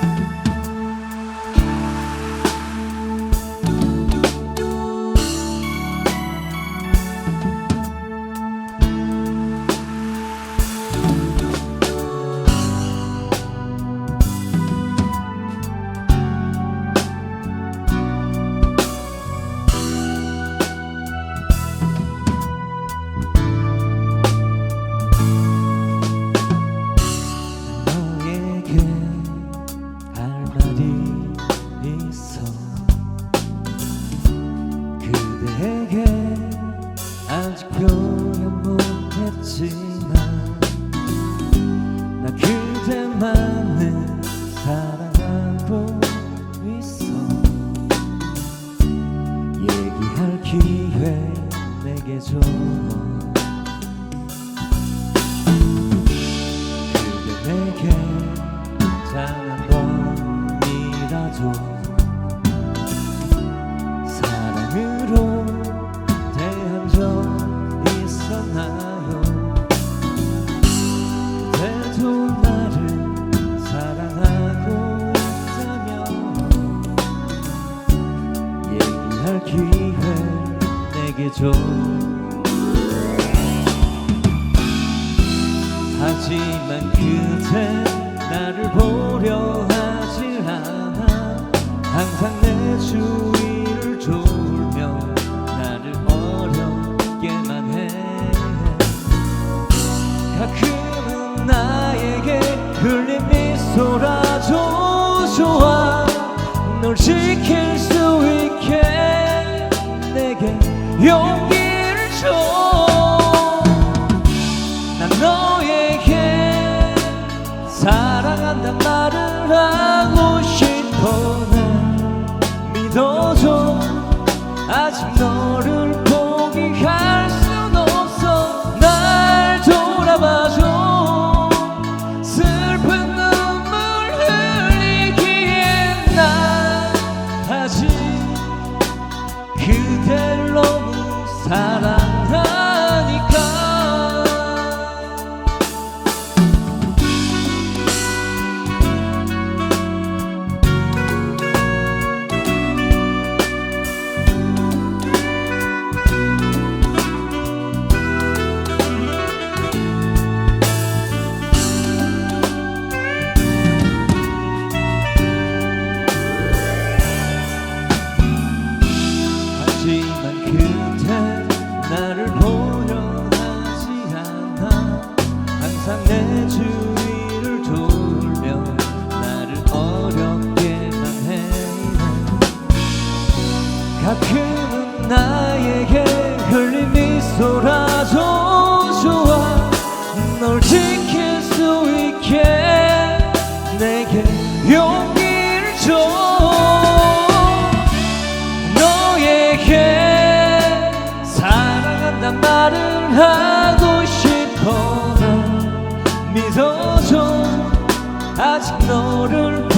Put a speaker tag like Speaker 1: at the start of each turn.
Speaker 1: thank you 표현 못했지만 나 그대만을 사랑하고 있어. 얘기할 기회 내게 줘. 그대 내게 단한 번이라도 할 기회 내게 줘. 하지만 그대 나를 보려 하질 않아. 항상 내 주위를 돌며 나를 어렵게만 해. 가끔은 나에게 흘린 미소라도 좋아. 널 지킬 용기를 줘. 난 너에게 사랑한단 말을 하고 싶어 난 믿어줘. 아직 너 사랑 미소라도 좋아. 널 지킬 수 있게 내게 용기를 줘. 너에게 사랑한단 말을 하고 싶어 난 믿어줘. 아직 너를